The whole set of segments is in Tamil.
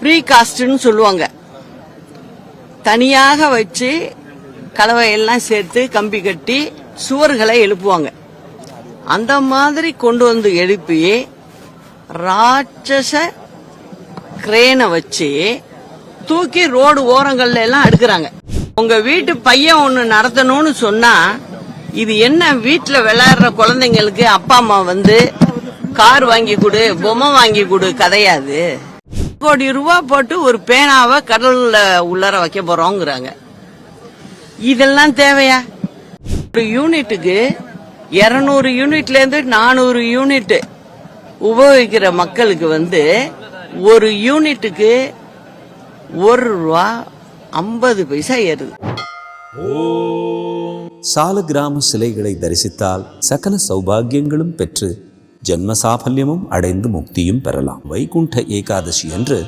ப்ரீ காஸ்ட்னு சொல்லுவாங்க. தனியாக வச்சு கலவையெல்லாம் சேர்த்து கம்பி கட்டி சுவர்களை எழுப்புவாங்க. அந்த மாதிரி கொண்டு வந்து எழுப்பி ராட்சச கிரேனை வச்சு தூக்கி ரோடு ஓரங்கள்ல எல்லாம் அடுக்கிறாங்க. உங்க வீட்டு பையன் ஒண்ணு நடத்தணும்னு சொன்னா இது என்ன வீட்டுல விளையாடுற குழந்தைங்களுக்கு அப்பா அம்மா வந்து கார் வாங்கி கொடு பொம்மை வாங்கி கொடு கதையாது. கோடி ரூபா போட்டு ஒரு பேனாவை கடல்ல உள்ளார வைக்க போறோங்கிறாங்க. இதெல்லாம் தேவையா? ஒரு யூனிட்டுக்கு இருநூறு யூனிட்ல இருந்து நானூறு யூனிட் உபயோகிக்கிற மக்களுக்கு வந்து ஒரு யூனிட்டுக்கு ஒரு ரூபா ஐம்பது பைசா ஏறுது. சாலக்கிராம சிலைகளை தரிசித்தால் சகல சௌபாகியங்களும் பெற்று ஜென்மசாஃபல்யமும் அடைந்து முக்தியும் பெறலாம். வைகுண்ட ஏகாதசி என்று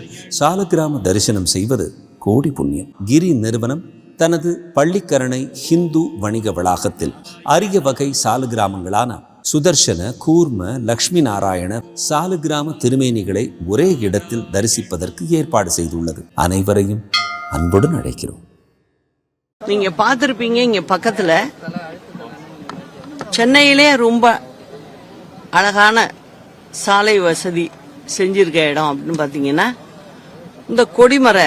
சாலக்கிராம தரிசனம் செய்வது கோடி புண்ணியம். கிரி நிறுவனம் தனது பள்ளிக்கரணை ஹிந்து வணிக வளாகத்தில் அரிய வகை சாலக்கிராமங்களான சுதர்சன கூர்ம லக்ஷ்மி நாராயண சாலக்கிராம திருமேனிகளை ஒரே இடத்தில் தரிசிப்பதற்கு ஏற்பாடு செய்துள்ளது. அனைவரையும் அன்புடன் அழைக்கிறோம். நீங்க பார்த்திருப்பீங்க இங்க பக்கத்துல. சென்னையிலே ரொம்ப அழகான சாலை வசதி செஞ்சிருக்க இடம் அப்படின்னு பார்த்தீங்கன்னா இந்த கொடிமர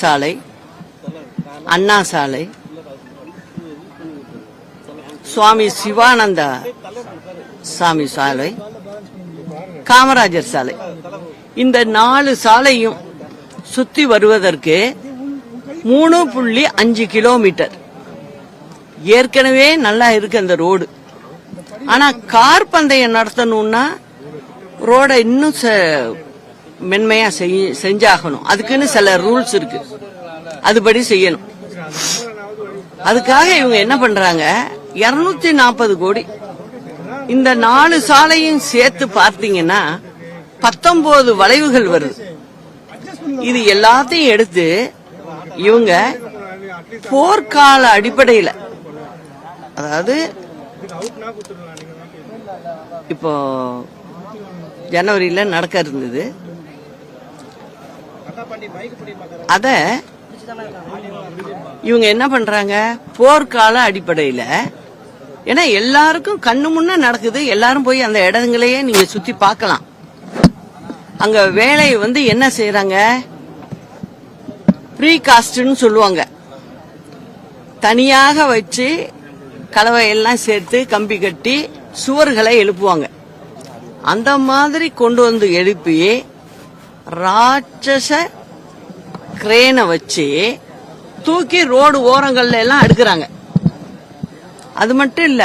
சாலை அண்ணா சாலை சுவாமி சிவானந்தா சாமி சாலை காமராஜர் சாலை. இந்த நாலு சாலையும் சுத்தி வருவதற்கு மூணு புள்ளி அஞ்சு கிலோமீட்டர். ஏற்கனவே நல்லா இருக்கு அந்த ரோடு. ஆனா கார் பந்தயம் நடத்தணும்னா ரோட இன்னும் மென்மையா செய்- செஞ்சாகணும். அதுக்குன்னு சில ரூல்ஸ் இருக்கு. அதுபடி செய்யணும். அதுக்காக இவங்க என்ன பண்றாங்க? 240 நாற்பது கோடி. இந்த நாலு சாலையும் சேர்த்து பார்த்தீங்கன்னா பத்தொன்பது வளைவுகள் வருது. இது எல்லாத்தையும் எடுத்து இவங்க போர்க்கால அடிப்படையில் அதாவது இப்போ ஜனவரியில நடக்க இருந்தது. அத இவங்க என்ன பண்றாங்க? போர்க்கால அடிப்படையில. ஏன்னா எல்லாருக்கும் கண்ணு முன்ன நடக்குது. எல்லாரும் போய் அந்த இடங்களையே நீங்க சுத்தி பார்க்கலாம். அங்க வேலை வந்து என்ன செய்யறாங்க ப்ரீ காஸ்ட்னு சொல்லுவாங்க. தனியாக வச்சு கலவையெல்லாம் சேர்த்து கம்பி கட்டி சுவர்களை எழுப்புவாங்க. அந்த மாதிரி கொண்டு வந்து எழுப்பி ராட்சச கிரேனை வச்சு தூக்கி ரோடு ஓரங்கள்ல எல்லாம் அடுக்கிறாங்க. அது மட்டும் இல்ல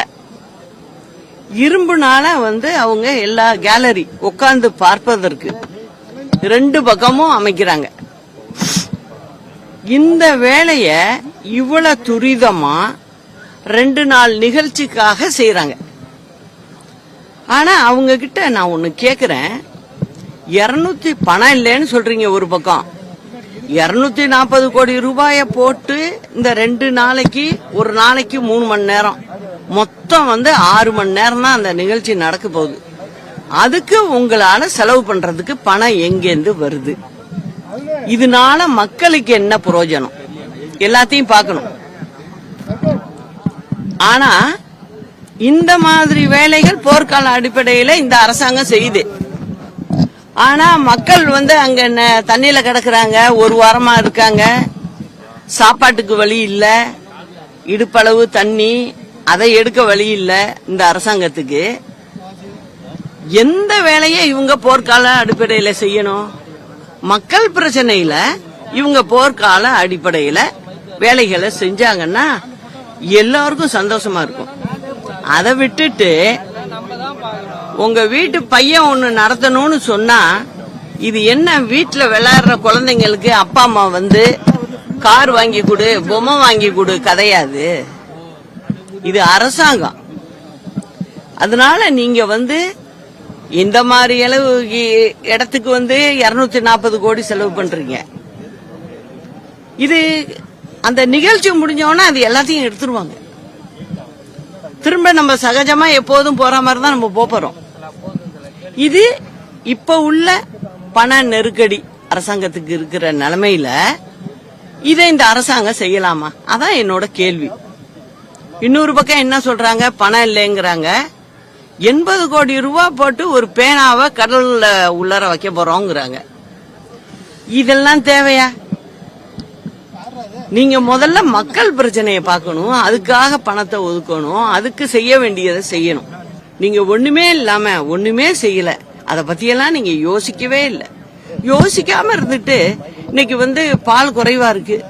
இரும்புனால வந்து அவங்க எல்லா கேலரி உட்கார்ந்து பார்ப்பதற்கு ரெண்டு பக்கமும் அமைக்கிறாங்க. இந்த வேலைய இவ்வளவு துரிதமா ரெண்டு நாள் நிகழ்ச்சிக்காக செய்யறாங்க ஆனா அவங்க கிட்ட நான் ஒண்ணு கேக்குறேன். இருநூத்தி பணம் இல்லைன்னு சொல்றீங்க ஒரு பக்கம். இருநூத்தி நாற்பது கோடி ரூபாய போட்டு இந்த ரெண்டு நாளைக்கு ஒரு நாளைக்கு மூணு மணி நேரம். மொத்தம் வந்து ஆறு மணி நேரம் தான் அந்த நிகழ்ச்சி நடக்க போகுது. அதுக்கு உங்களால செலவு பண்றதுக்கு பணம் எங்கேருந்து வருது? இதனால மக்களுக்கு என்ன பிரயோஜனம் எல்லாத்தையும் பார்க்கணும். ஆனா இந்த மாதிரி வேலைகள் போர்க்கால அடிப்படையில இந்த அரசாங்கம் செய்யுது. ஆனா மக்கள் வந்து அங்க ந- தண்ணியில கிடக்குறாங்க ஒரு வாரமா இருக்காங்க. சாப்பாட்டுக்கு வழி இல்ல. இடுப்பளவு தண்ணி அதை எடுக்க வழி இல்ல இந்த அரசாங்கத்துக்கு. எந்த வேலையை இவங்க போர்க்கால அடிப்படையில செய்யணும்? மக்கள் பிரச்சனையில இவங்க போர்க்கால அடிப்படையில வேலைகளை செஞ்சாங்கன்னா எல்லாருக்கும் சந்தோஷமா இருக்கும். அதை விட்டுட்டு உங்க வீட்டு பையன் ஒண்ணு நடத்தணும்னு சொன்னா இது என்ன வீட்டுல விளையாடுற குழந்தைங்களுக்கு அப்பா அம்மா வந்து கார் வாங்கி கொடு பொம்மை வாங்கி கொடு கதையாது. இது அரசாங்கம். அதனால நீங்க வந்து இந்த மாதிரி அளவு இடத்துக்கு வந்து 240 நாற்பது கோடி செலவு பண்றீங்க. இது அந்த நிகழ்ச்சி முடிஞ்சோன்னா அது எல்லாத்தையும் எடுத்துருவாங்க. திரும்ப நம்ம சகஜமா எப்போதும் போற மாதிரி தான் நம்ம போறோம் இது இப்ப உள்ள பண நெருக்கடி அரசாங்கத்துக்கு இருக்கிற நிலைமையில இதை இந்த அரசாங்கம் செய்யலாமா? அதான் என்னோட கேள்வி. இன்னொரு பக்கம் என்ன சொல்றாங்க? பணம் இல்லைங்கிறாங்க. எண்பது கோடி ரூபா போட்டு ஒரு பேனாவை கடல்ல உள்ளார வைக்க போறோங்கிறாங்க. இதெல்லாம் தேவையா? நீங்க முதல்ல மக்கள் பிரச்சனையை பார்க்கணும் அதுக்காக பணத்தை ஒதுக்கணும் அதுக்கு செய்ய வேண்டியதை செய்யணும். நீங்க ஒண்ணுமே இல்லாம ஒண்ணுமே செய்யல. அத பத்தியெல்லாம் நீங்க யோசிக்கவே இல்லை. யோசிக்காம இருந்துட்டு இன்னைக்கு வந்து பால் குறைவா இருக்கு.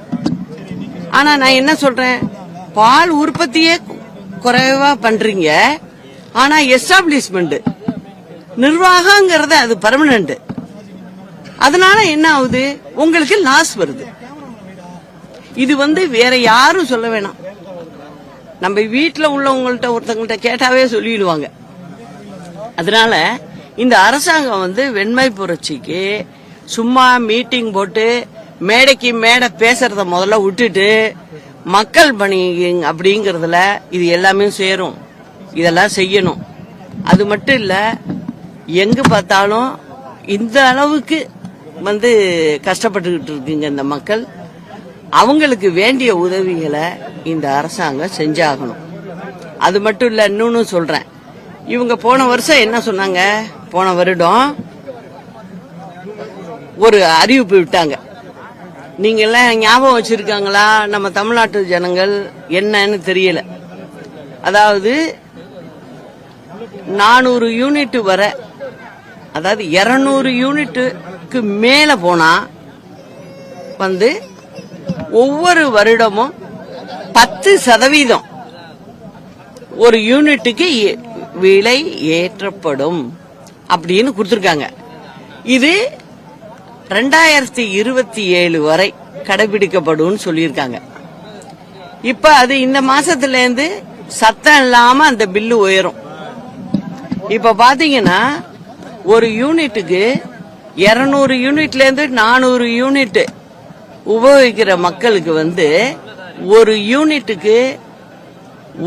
ஆனா நான் என்ன சொல்றேன்? பால் உற்பத்தியே குறைவா பண்றீங்க. ஆனா எஸ்டாப்ளிஷ்மெண்ட் நிர்வாகங்கிறது அது பர்மனன்ட் அதனால என்ன ஆகுது? உங்களுக்கு லாஸ் வருது. இது வந்து வேற யாரும் சொல்ல வேணாம். நம்ம வீட்டில் உள்ளவங்கள்ட்ட ஒருத்தவங்கள்ட்ட கேட்டாவே சொல்லிடுவாங்க. அதனால இந்த அரசாங்கம் வந்து வெண்மை புரட்சிக்கு சும்மா மீட்டிங் போட்டு மேடைக்கு மேடை பேசுறத முதல்ல விட்டுட்டு மக்கள் பணி அப்படிங்கறதுல இது எல்லாமே சேரும். இதெல்லாம் செய்யணும். அது மட்டும் இல்ல எங்க பார்த்தாலும் இந்த அளவுக்கு வந்து கஷ்டப்பட்டுக்கிட்டு இருக்குங்க இந்த மக்கள். அவங்களுக்கு வேண்டிய உதவிகளை இந்த அரசாங்கம் செஞ்சாகணும். அது மட்டும் இல்ல இன்னொன்னு சொல்றேன். இவங்க போன வருஷம் என்ன சொன்னாங்க? போன வருடம் ஒரு அறிவிப்பு விட்டாங்க. நீங்க எல்லாம் ஞாபகம் வச்சிருக்காங்களா? நம்ம தமிழ்நாட்டு ஜனங்கள் என்னன்னு தெரியல. அதாவது நானூறு யூனிட் வர அதாவது இருநூறு யூனிட்டுக்கு மேல போனா வந்து ஒவ்வொரு வருடமும் பத்து சதவீதம் ஒரு யூனிட்டுக்கு ஏ- விலை ஏற்றப்படும் அப்படின்னு கொடுத்துருக்காங்க. இது ரெண்டாயிரத்தி இருபத்தி ஏழு வரை கடைபிடிக்கப்படும் சொல்லியிருக்காங்க. இப்ப அது இந்த மாசத்துல இருந்து சத்தம் இல்லாம அந்த பில்லு உயரும். இப்ப பாத்தீங்கன்னா ஒரு யூனிட்டுக்கு இருநூறு யூனிட்ல இருந்து நானூறு யூனிட் உபயோகிக்கிற மக்களுக்கு வந்து ஒரு யூனிட்டுக்கு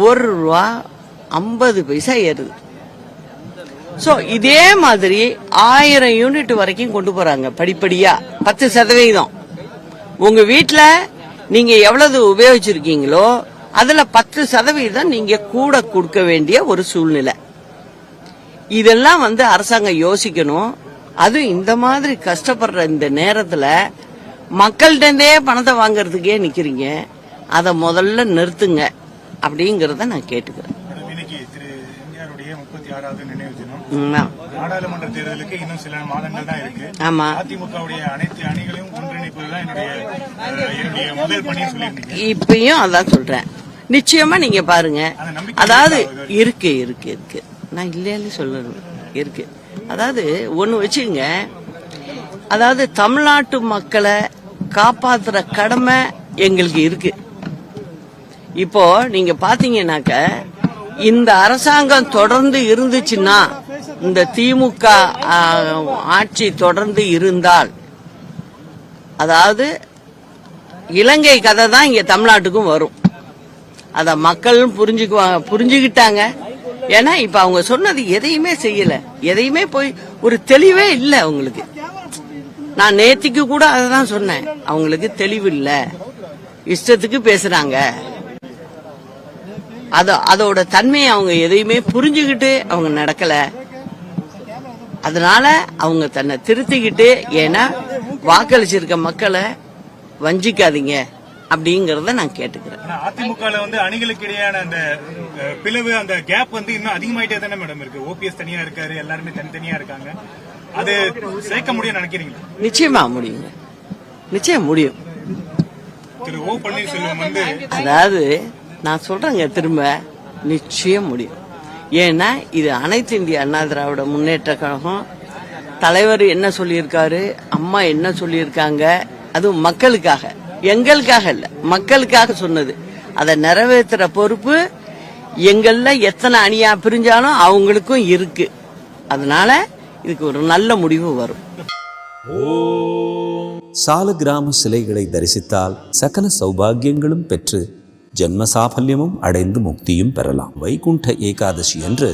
ஒரு ரூபா ஐம்பது பைசா ஏறுது. ஸோ இதே மாதிரி ஆயிரம் யூனிட் வரைக்கும் கொண்டு போறாங்க படிப்படியா. பத்து சதவீதம். உங்க வீட்டில் நீங்க எவ்வளவு உபயோகிச்சிருக்கீங்களோ அதுல பத்து சதவீதம் நீங்க கூட கொடுக்க வேண்டிய ஒரு சூழ்நிலை. இதெல்லாம் வந்து அரசாங்கம் யோசிக்கணும். அதுவும் இந்த மாதிரி கஷ்டப்படுற இந்த நேரத்தில் மக்கள்கிட்டே பணத்தை வாங்குறதுக்கே நிக்கிறீங்க. அதை முதல்ல நிறுத்துங்க. அப்படிங்கறத நான் கேட்டுக்கிறேன். முப்பத்தி ஆறாவது நினைவு தினம். நாடாளுமன்ற தேர்தலுக்கு இன்னும் சில மாதங்கள் தான் இருக்கு. ஆமா. அதிமுகவுடைய அனைத்து அணிகளையும் என்னுடைய முதல் இப்பயும் அதான் சொல்றேன். நிச்சயமா நீங்க பாருங்க. அதாவது இருக்கா? இருக்கு இருக்கு நான் இல்லைன்னு சொல்லணும். இருக்கு. அதாவது ஒண்ணு வச்சுங்க அதாவது தமிழ்நாட்டு மக்களை காப்பாத்துற கடமை எங்களுக்கு இருக்கு. இப்போ நீங்க பாத்தீங்கன்னாக்க இந்த அரசாங்கம் தொடர்ந்து இருந்துச்சுன்னா இந்த திமுக ஆட்சி தொடர்ந்து இருந்தால் அதாவது இலங்கை கதை தான் இங்க தமிழ்நாட்டுக்கும் வரும். அத மக்களும் புரிஞ்சுக்குவாங்க புரிஞ்சுக்கிட்டாங்க ஏன்னா இப்ப அவங்க சொன்னது எதையுமே செய்யல. எதையுமே போய் ஒரு தெளிவே இல்லை அவங்களுக்கு. நான் நேத்திக்கு கூட அதை தான் சொன்னேன். அவங்களுக்கு தெளிவு இல்ல இஷ்டத்துக்கு பேசுறாங்க. அத அதோட தன்மையை அவங்க எதையுமே புரிஞ்சுக்கிட்டு அவங்க நடக்கல. அதனால அவங்க தன்னை திருத்திக்கிட்டு ஏன்னா வாக்களிச்சிருக்க மக்களை வஞ்சிக்காதீங்க அப்படிங்கறத நான் கேட்டுக்கிறேன். அதிமுக வந்து அணிகளுக்கு இடையான அந்த பிளவு அந்த கேப் வந்து இன்னும் அதிகமாயிட்டே தானே மேடம் இருக்கு. ஓபிஎஸ் தனியா இருக்காரு எல்லாருமே தனித்தனியா இருக்காங்க. அது சேர்க்க முடியும் நினைக்கிறீங்களா? நிச்சயமா முடியுங்க. நிச்சயம் முடியும். திரு ஓ பன்னீர்செல்வம் வந்து அதாவது நான் சொல்றேங்க திரும்ப நிச்சயம் முடியும். ஏன்னா இது அனைத்து இந்திய அண்ணா திராவிட முன்னேற்ற கழகம் தலைவர் என்ன சொல்லியிருக்காரு அம்மா என்ன சொல்லியிருக்காங்க அதுவும் மக்களுக்காக. எங்களுக்காக இல்ல மக்களுக்காக சொன்னது. அதை நிறைவேற்றுற பொறுப்பு எங்கள்ல எத்தனை அணியா பிரிஞ்சாலும் அவங்களுக்கும் இருக்கு. அதனால இதுக்கு ஒரு நல்ல முடிவு வரும். சாலக்கிராம சிலைகளை தரிசித்தால் சகல சௌபாகியங்களும் பெற்று ஜென்ம சாபல்யமும் அடைந்து முக்தியும் பெறலாம். வைகுண்ட ஏகாதசி என்று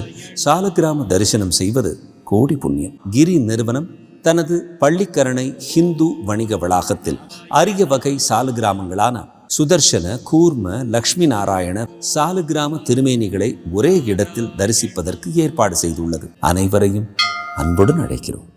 சாலக்கிராம தரிசனம் செய்வது கோடி புண்ணியம். கிரி நிறுவனம் தனது பள்ளிக்கரணை ஹிந்து வணிக வளாகத்தில் அரிய வகை சாலு கிராமங்களான சுதர்சன கூர்ம லக்ஷ்மி நாராயண சாலுகிராம திருமேனிகளை ஒரே இடத்தில் தரிசிப்பதற்கு ஏற்பாடு செய்துள்ளது. அனைவரையும் அன்புடன் அழைக்கிறோம்.